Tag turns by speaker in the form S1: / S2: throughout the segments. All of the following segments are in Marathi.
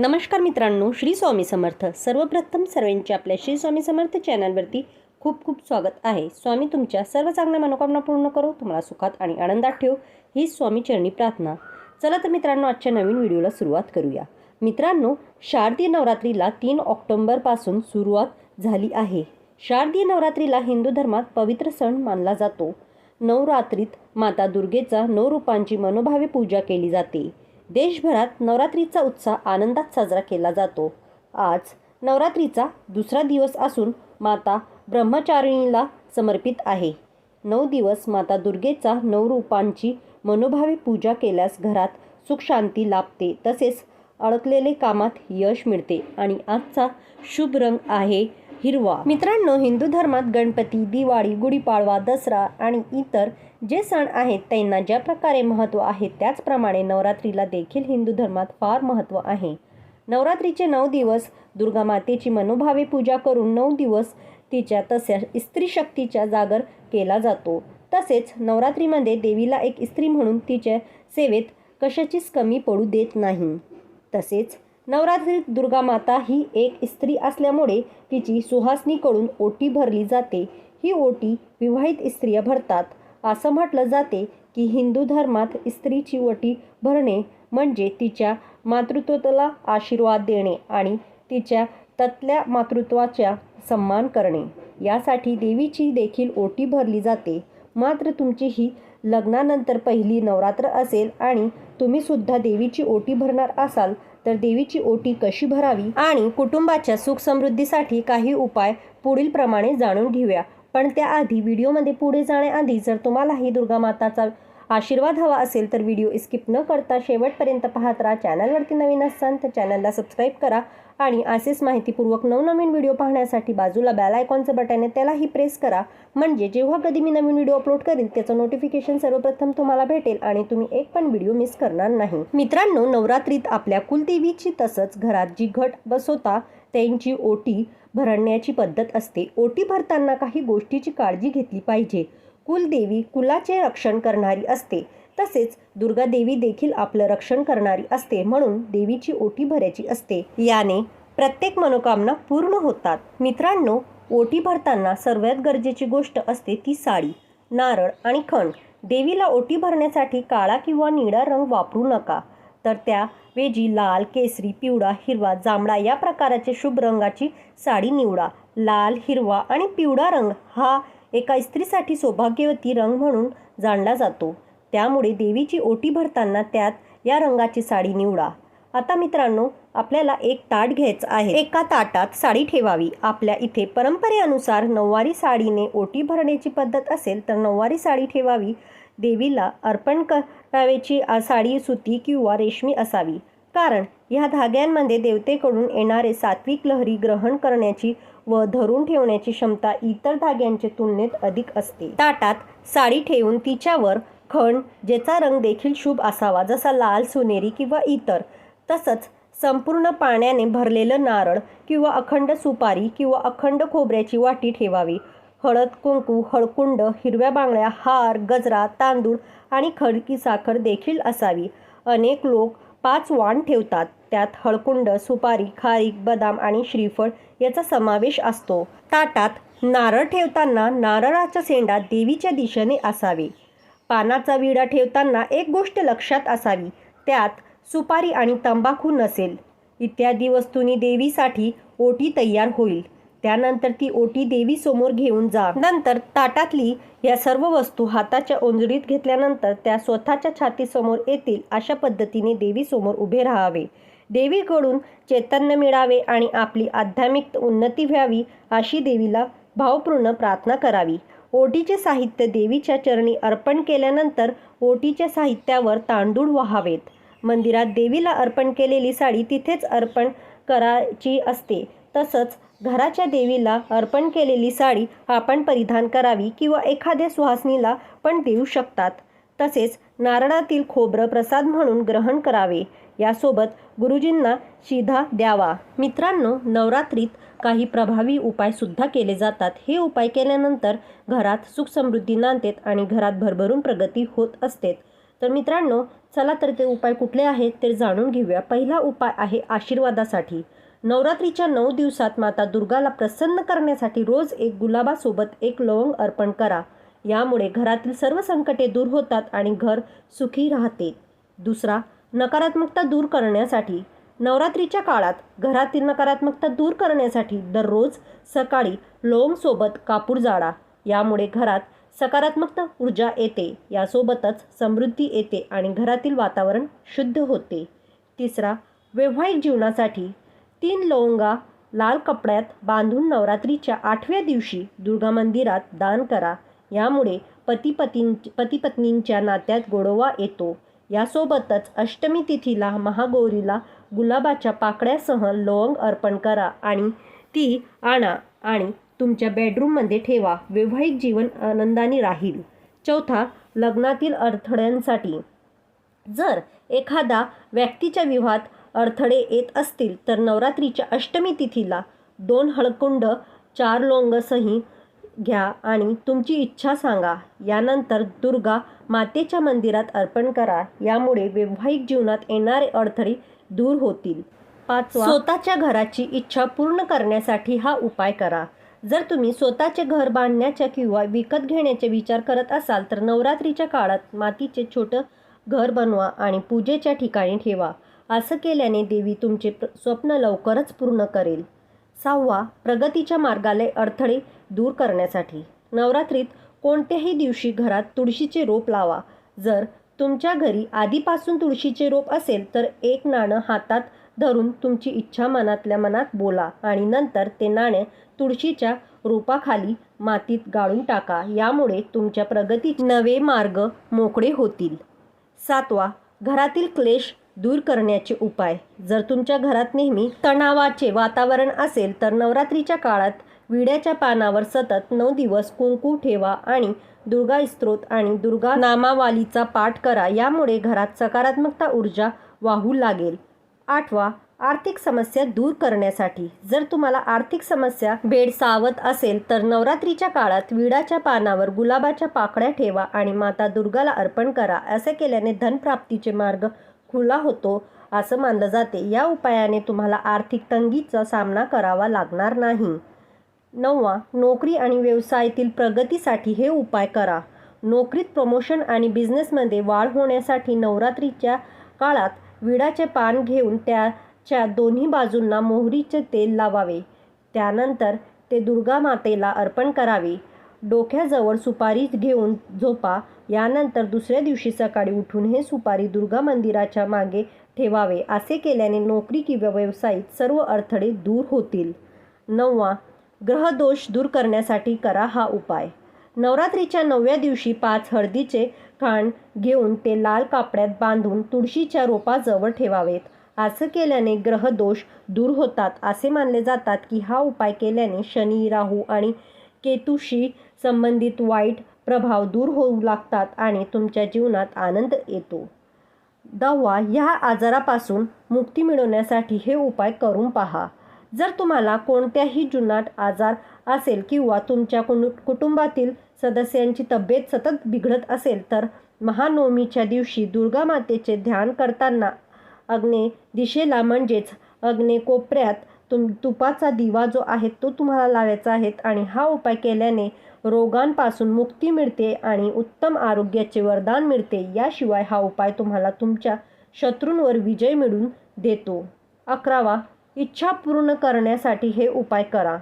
S1: नमस्कार मित्रांनो श्री स्वामी समर्थ. सर्वप्रथम सर्वांचे आपल्या श्री स्वामी समर्थ चॅनलवरती खूप खूप स्वागत आहे. स्वामी तुमच्या सर्व चांगल्या मनोकामना पूर्ण करो तुम्हाला सुखात आणि आनंदात ठेव ही स्वामी चरणी प्रार्थना. चला तर मित्रांनो आजच्या नवीन व्हिडिओला सुरुवात करूया. मित्रांनो शारदीय नवरात्रीला तीन ऑक्टोंबरपासून सुरुवात झाली आहे. शारदीय नवरात्रीला हिंदू धर्मात पवित्र सण मानला जातो. नवरात्रीत माता दुर्गेचा नऊ रूपांची मनोभावे पूजा केली जाते. देशभरात नवरात्रीचा उत्साह आनंदात साजरा केला जातो. आज नवरात्रीचा दुसरा दिवस असून माता ब्रह्मचारिणीला समर्पित आहे. नऊ दिवस माता दुर्गेचा नऊ रूपांची मनोभावे पूजा केल्यास घरात सुखशांती लाभते. तसेच अडकलेले कामात यश मिळते आणि आजचा शुभ रंग आहे हिरवा. मित्रांनो हिंदू धर्मात गणपती दिवाळी गुढीपाडवा दसरा आणि इतर जे सण आहेत त्यांना ज्या प्रकारे महत्त्व आहे त्याचप्रमाणे नवरात्रीला देखील हिंदू धर्मात फार महत्त्व आहे. नवरात्रीचे नऊ दिवस दुर्गा मातेची मनोभावे पूजा करून नऊ दिवस तिच्या तसेच स्त्री शक्तीच्या जागर केला जातो. तसेच नवरात्रीमध्ये देवीला एक स्त्री म्हणून तिच्या सेवेत कशाचीच कमी पडू देत नाही. तसेच नवरात्रीत दुर्गा माता ही एक स्त्री असल्यामुळे तिची सुहासनीकडून ओटी भरली जाते. ही ओटी विवाहित स्त्रिया भरतात. असं म्हटलं जाते की हिंदू धर्मात स्त्रीची ओटी भरणे म्हणजे तिच्या मातृत्वाला आशीर्वाद देणे आणि तिच्या ततल्या मातृत्वाचा सन्मान करणे. यासाठी देवीची देखील ओटी भरली जाते. मात्र तुमची ही लग्नानंतर पहिली नवरात्र असेल आणि तुम्ही सुद्धा देवीची ओटी भरणार असाल तर देवीची ओटी कशी भरावी? आणि कुटुंबाच्या सुख समृद्धीसाठी काही उपाय पुढील प्रमाणे जाणून घेऊया. पण त्याआधी व्हिडिओमध्ये पुढे जाण्याआधी जर तुम्हालाही दुर्गा माताचा आशीर्वाद हवा असेल तर व्हिडिओ स्किप न करता शेवटपर्यंत पाहत राहा. चॅनलवरती नवीन असाल तर चॅनलला सबस्क्राईब करा. आणि असेच माहितीपूर्वक नवनवीन व्हिडिओ पाहण्यासाठी बाजूला बॅल आयकॉनचं बटन आहे त्यालाही प्रेस करा. म्हणजे जेव्हा कधी मी नवीन व्हिडिओ अपलोड करेन त्याचं नोटिफिकेशन सर्वप्रथम तुम्हाला भेटेल आणि तुम्ही एक पण व्हिडिओ मिस करणार नाही. मित्रांनो नवरात्रीत आपल्या कुलदेवीची तसंच घरात जी घट बसवता त्यांची ओटी भरण्याची पद्धत असते. ओटी भरताना काही गोष्टीची काळजी घेतली पाहिजे. कुलदेवी कुलाचे रक्षण करणारी असते. तसेच दुर्गा देवी देखील आपलं रक्षण करणारी असते म्हणून देवीची ओटी भरायची असते. याने प्रत्येक मनोकामना पूर्ण होतात. मित्रांनो ओटी भरताना सर्वात गरजेची गोष्ट असते ती साडी नारळ आणि खण. देवीला ओटी भरण्यासाठी काळा किंवा निळा रंग वापरू नका. तर त्याऐवजी लाल केसरी पिवळा हिरवा जांभळा या प्रकाराचे शुभ रंगाची साडी निवडा. लाल हिरवा आणि पिवळा रंग हा एका स्त्रीसाठी सौभाग्यवती रंग म्हणून जाणला जातो. त्यामुळे देवीची ओटी भरताना त्यात या रंगाची साडी निवडा. आता मित्रांनो आपल्याला एक ताट घ्यायचं आहे. एका ताटात साडी ठेवावी. आपल्या इथे परंपरेनुसार नऊवारी साडीने ओटी भरण्याची पद्धत असेल तर नऊवारी साडी ठेवावी. देवीला अर्पण करावेची साडी सुती किंवा रेशमी असावी. कारण ह्या धाग्यांमध्ये देवतेकडून येणारे सात्विक लहरी ग्रहण करण्याची व धरून ठेवण्याची क्षमता इतर धाग्यांच्या तुलनेत अधिक असते. ताटात साडी ठेवून तिच्यावर खण ज्याचा रंग देखील शुभ असावा जसा लाल सोनेरी किंवा इतर. तसंच संपूर्ण पाण्याने भरलेलं नारळ किंवा अखंड सुपारी किंवा अखंड खोबऱ्याची वाटी ठेवावी. हळद कुंकू हळकुंड हिरव्या बांगड्या हार गजरा तांदूळ आणि खडकी साखर देखील असावी. अनेक लोक पाच वाण ठेवतात. त्यात हळकुंड सुपारी खारीक बदाम आणि श्रीफळ याचा समावेश असतो. ताटात नारळ ठेवताना नारळाच्या सेंडा देवीच्या दिशेने असावे. पानाचा विडा ठेवताना एक गोष्ट लक्षात असावी त्यात सुपारी आणि तंबाखू नसेल. इत्यादी वस्तूंनी देवीसाठी ओटी तयार होईल. त्यानंतर ती ओटी देवीसमोर घेऊन जा. नंतर ताटातली या सर्व वस्तू हाताच्या ओंजळीत घेतल्यानंतर त्या स्वतःच्या छातीसमोर येतील अशा पद्धतीने देवीसमोर उभे राहावे. देवीकडून चैतन्य मिळावे आणि आपली आध्यात्मिक उन्नती व्हावी अशी देवीला भावपूर्ण प्रार्थना करावी. ओटीचे साहित्य देवीच्या चरणी अर्पण केल्यानंतर ओटीच्या साहित्यावर तांदूळ व्हावेत. मंदिरात देवीला अर्पण केलेली साडी तिथेच अर्पण करायची असते. तसंच घराच्या देवीला अर्पण केलेली साडी आपण परिधान करावी किंवा एखाद्या सुहासनीला पण देऊ शकतात. तसेच नारळातील खोबरं प्रसाद म्हणून ग्रहण करावे. यासोबत गुरुजींना शिधा द्यावा. मित्रांनो नवरात्रीत काही प्रभावी उपायसुद्धा केले जातात. हे उपाय केल्यानंतर घरात सुखसमृद्धी नांदतेत आणि घरात भरभरून प्रगती होत असते. तर मित्रांनो चला तर ते उपाय कुठले आहेत ते जाणून घेऊया. पहिला उपाय आहे आशीर्वादासाठी. नवरात्रीच्या नऊ दिवसात माता दुर्गाला प्रसन्न करण्यासाठी रोज एक गुलाबासोबत एक लवंग अर्पण करा. यामुळे घरातील सर्व संकटे दूर होतात आणि घर सुखी राहते. दुसरा नकारात्मकता दूर करण्यासाठी. नवरात्रीच्या काळात घरातील नकारात्मकता दूर करण्यासाठी दररोज सकाळी लोंगसोबत कापूर जाळा. यामुळे घरात सकारात्मक ऊर्जा येते. यासोबतच समृद्धी येते आणि घरातील वातावरण शुद्ध होते. तिसरा वैवाहिक जीवनासाठी. तीन लवंगा लाल कपड्यात बांधून नवरात्रीच्या आठव्या दिवशी दुर्गा मंदिरात दान करा. यामुळे पती पतीं नात्यात गोडवा येतो. यासोबतच अष्टमी तिथीला महागौरीला गुलाबाच्या पाकळ्यासह लवंग अर्पण करा आणि ती आणा आणि तुमच्या बेडरूममध्ये ठेवा. वैवाहिक जीवन आनंदाने राहील. चौथा लग्नातील अडथळ्यांसाठी. जर एखादा व्यक्तीच्या विवाहात अडथळे येत असतील तर नवरात्रीच्या अष्टमी तिथीला दोन हळकुंड चार लोंगसही घ्या आणि तुमची इच्छा सांगा. यानंतर दुर्गा मातेच्या मंदिरात अर्पण करा. यामुळे वैवाहिक जीवनात येणारे अडथळे दूर होतील. पाचवा स्वतःच्या घराची इच्छा पूर्ण करण्यासाठी हा उपाय करा. जर तुम्ही स्वतःचे घर बांधण्याच्या किंवा विकत घेण्याचा विचार करत असाल तर नवरात्रीच्या काळात मातीचे छोटं घर बनवा आणि पूजेच्या ठिकाणी ठेवा. असं केल्याने देवी तुमचे स्वप्न लवकरच पूर्ण करेल. सहावा प्रगतीच्या मार्गाले अडथळे दूर करण्यासाठी. नवरात्रीत कोणत्याही दिवशी घरात तुळशीचे रोप लावा. जर तुमच्या घरी आधीपासून तुळशीचे रोप असेल तर एक नाणं हातात धरून तुमची इच्छा मनातल्या मनात बोला आणि नंतर ते नाणे तुळशीच्या रोपाखाली मातीत गाळून टाका. यामुळे तुमच्या प्रगतीचे नवे मार्ग मोकळे होतील. सातवा घरातील क्लेश दूर करण्याचे उपाय. जर तुमच्या घरात नेहमी तणावाचे वातावरण असेल तर नवरात्रीच्या काळात विड्याच्या पानावर सतत नऊ दिवस कुंकू ठेवा आणि दुर्गा स्त्रोत आणि दुर्गा नामावालीचा पाठ करा. यामुळे घरात सकारात्मकता ऊर्जा वाहू लागेल. आठवा आर्थिक समस्या दूर करण्यासाठी. जर तुम्हाला आर्थिक समस्या भेडसावत असेल तर नवरात्रीच्या काळात विडाच्या पानावर गुलाबाच्या पाकळ्या ठेवा आणि माता दुर्गाला अर्पण करा. असे केल्याने धनप्राप्तीचे मार्ग खुला होतो असं मानलं जाते. या उपायाने तुम्हाला आर्थिक तंगीचा सामना करावा लागणार नाही. नववा नोकरी आणि व्यवसायातील प्रगतीसाठी हे उपाय करा. नोकरीत प्रमोशन आणि बिझनेसमध्ये वाढ होण्यासाठी नवरात्रीच्या काळात विडाचे पान घेऊन त्याच्या दोन्ही बाजूंना मोहरीचे तेल लावावे. त्यानंतर ते दुर्गा मातेला अर्पण करावे. डोक्याजवळ सुपारी घेऊन झोपा. यानंतर दुसऱ्या दिवशी सकाळी उठून हे सुपारी दुर्गा मंदिराच्या मागे ठेवावे. असे केल्याने नोकरी किंवा व्यवसायात सर्व अडथळे दूर होतील. नववा ग्रहदोष दूर करण्यासाठी करा हा उपाय. नवरात्रीच्या नवव्या दिवशी पाच हळदीचे खाण घेऊन ते लाल कापड्यात बांधून तुळशीच्या रोपाजवळ ठेवावेत. असं केल्याने ग्रहदोष दूर होतात. असे मानले जातात की हा उपाय केल्याने शनी राहू आणि केतूशी संबंधित वाईट प्रभाव दूर होऊ लागतात आणि तुमच्या जीवनात आनंद येतो. दवा ह्या आजारापासून मुक्ती मिळवण्यासाठी हे उपाय करून पहा. जर तुम्हाला कोणत्याही जुनाट आजार असेल किंवा तुमच्या कुनु कुटुंबातील सदस्यांची तब्येत सतत बिघडत असेल तर महानवमीच्या दिवशी दुर्गा मातेचे ध्यान करताना अग्ने दिशेला म्हणजेच अग्ने कोपऱ्यात तुम तुपाचा दिवा जो आहे तो तुम्हाला लावायचा आहे आणि हा उपाय केल्याने रोगांपासून मुक्ती मिळते आणि उत्तम आरोग्याचे वरदान मिळते. याशिवाय हा उपाय तुम्हाला तुमच्या शत्रूंवर विजय मिळवून देतो. अकरावा इच्छा पूर्ण करण्यासाठी हे उपाय करा.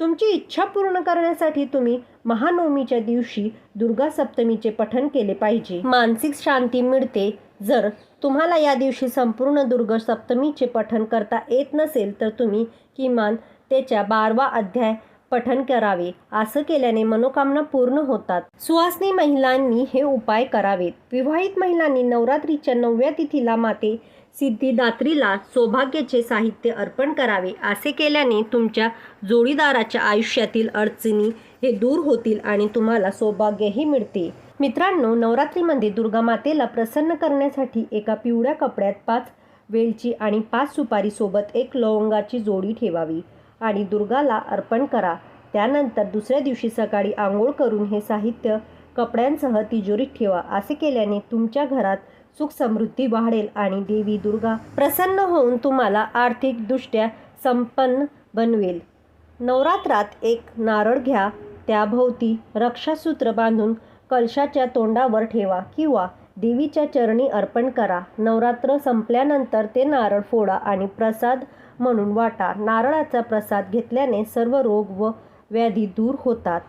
S1: तुमची इच्छा पूर्ण करण्यासाठी तुम्ही महानवमीच्या दिवशी दुर्गा सप्तमीचे पठण केले पाहिजे. मानसिक शांती मिळते जर तुम्हाला या दिवशी संपूर्ण दुर्ग सप्तमीचे पठण करता येत नसेल तर तुम्ही किमान त्याच्या बारवा अध्याय पठण करावे. असं केल्याने मनोकामना पूर्ण होतात. सुवासनी महिलांनी हे उपाय करावेत. विवाहित महिलांनी नवरात्रीच्या नवव्या तिथीला माते सिद्धिदात्रीला सौभाग्याचे साहित्य अर्पण करावे. असे केल्याने तुमच्या जोडीदाराच्या आयुष्यातील अडचणी हे दूर होतील आणि तुम्हाला सौभाग्यही मिळते. मित्रांनो नवरात्रीमध्ये दुर्गा मातेला प्रसन्न करण्यासाठी एका पिवळ्या कपड्यात पाच वेलची आणि पाच सुपारीसोबत एक लवंगाची जोडी ठेवावी आणि दुर्गाला अर्पण करा. त्यानंतर दुसऱ्या दिवशी सकाळी आंघोळ करून हे साहित्य कपड्यांसह तिजोरीत ठेवा. असे केल्याने तुमच्या घरात सुख समृद्धी वाढेल आणि देवी दुर्गा प्रसन्न होऊन तुम्हाला आर्थिकदृष्ट्या संपन्न बनवेल. नवरात्रात एक नारळ घ्या. त्याभोवती रक्षासूत्र बांधून कलशाच्या तोंडावर ठेवा किंवा देवीच्या चरणी अर्पण करा. नवरात्र संपल्यानंतर ते नारळ फोडा आणि प्रसाद म्हणून वाटा. नारळाचा प्रसाद घेतल्याने सर्व रोग व व्याधी दूर होतात.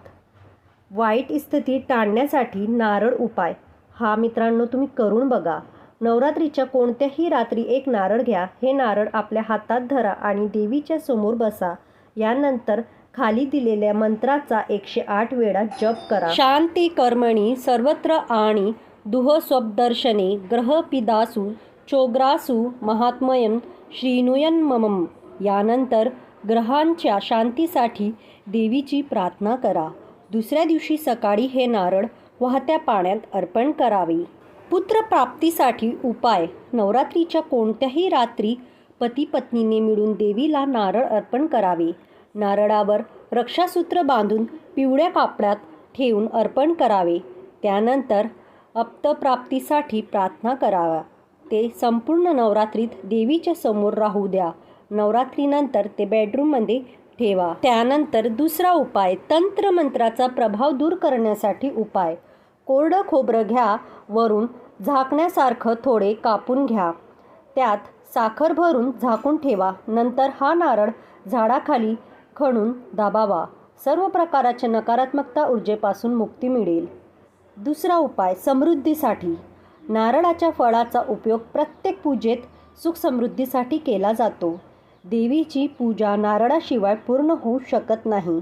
S1: वाईट स्थिती टाळण्यासाठी नारळ उपाय. हा मित्रांनो तुम्ही करून बघा. नवरात्रीच्या कोणत्याही रात्री एक नारळ घ्या. हे नारळ आपल्या हातात धरा आणि देवीच्या समोर बसा. यानंतर खाली दिलेल्या मंत्राचा एकशे आठ वेळा जप करा. शांती कर्मणी सर्वत्र आणि दुह स्वदर्शने ग्रह पिदासु चोग्रासु महात्मयम श्रीनुयन ममम यानंतर ग्रहांच्या शांतीसाठी देवीची प्रार्थना करा. दुसऱ्या दिवशी सकाळी हे नारळ वाहत्या पाण्यात अर्पण करावे. पुत्रप्राप्तीसाठी उपाय. नवरात्रीच्या कोणत्याही रात्री पती पत्नीने मिळून देवीला नारळ अर्पण करावे. नारळावर रक्षासूत्र बांधून पिवळ्या कापडात ठेवून अर्पण करावे. त्यानंतर अप्तप्राप्तीसाठी प्रार्थना करावा. ते संपूर्ण नवरात्रीत देवीच्या समोर राहू द्या. नवरात्रीनंतर ते बेडरूममध्ये ठेवा. त्यानंतर दुसरा उपाय तंत्रमंत्राचा प्रभाव दूर करण्यासाठी उपाय. कोरडं खोबरं घ्या वरून झाकण्यासारखं थोडे कापून घ्या. त्यात साखर भरून झाकून ठेवा. नंतर हा नारळ झाडाखाली खणून दाबावा. सर्व प्रकाराच्या नकारात्मकता ऊर्जेपासून मुक्ती मिळेल. दुसरा उपाय समृद्धीसाठी. नारळाच्या फळाचा उपयोग प्रत्येक पूजेत सुखसमृद्धीसाठी केला जातो. देवीची पूजा नारळाशिवाय पूर्ण होऊ शकत नाही.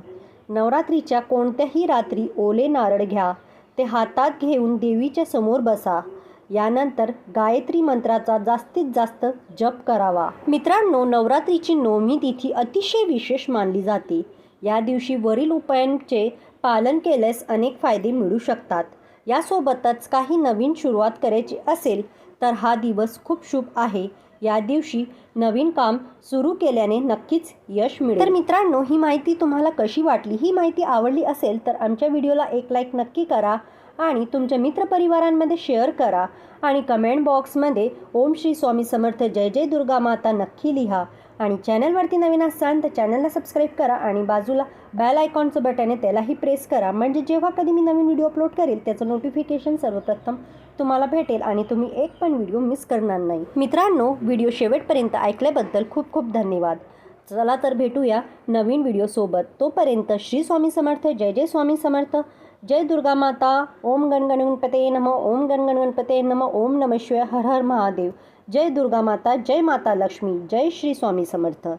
S1: नवरात्रीच्या कोणत्याही रात्री ओले नारळ घ्या. ते हातात घेऊन देवीच्या समोर बसा. यानंतर गायत्री मंत्राचा जास्तीत जास्त जप करावा. मित्रांनो नवरात्रीची नवमी तिथी अतिशय विशेष मानली जाते. या दिवशी वरील उपायांचे पालन केल्यास अनेक फायदे मिळू शकतात. यासोबतच काही नवीन सुरुवात करायची असेल तर हा दिवस खूप शुभ आहे. या दिवशी नवीन काम सुरू केल्याने नक्कीच यश मिळेल. तर मित्रांनो ही माहिती तुम्हाला कशी वाटली? ही माहिती आवडली असेल तर आमच्या व्हिडिओला एक लाईक नक्की करा. आणि तुमच्या मित्रपरिवारांमध्ये शेअर करा आणि कमेंट बॉक्समध्ये ओम श्री स्वामी समर्थ जय जय दुर्गा माता नक्की लिहा. आणि चॅनलवरती नवीन असाल तर चॅनलला सबस्क्राईब करा आणि बाजूला बेल आयकॉनचं बटन आहे त्यालाही प्रेस करा. म्हणजे जेव्हा कधी मी नवीन व्हिडिओ अपलोड करेल त्याचं नोटिफिकेशन सर्वप्रथम तुम्हाला भेटेल आणि तुम्ही एक पण व्हिडिओ मिस करणार नाही. मित्रांनो व्हिडिओ शेवटपर्यंत ऐकल्याबद्दल खूप खूप धन्यवाद. चला तर भेटूया नवीन व्हिडिओसोबत तोपर्यंत श्री स्वामी समर्थ जय जय स्वामी समर्थ. जय दुर्गा माता ओम गण नम ओम गण नम ओम नम शिवाय हर हर महादेव. जय दुर्गा माता जय माता लक्ष्मी जय श्री स्वामी समर्थ.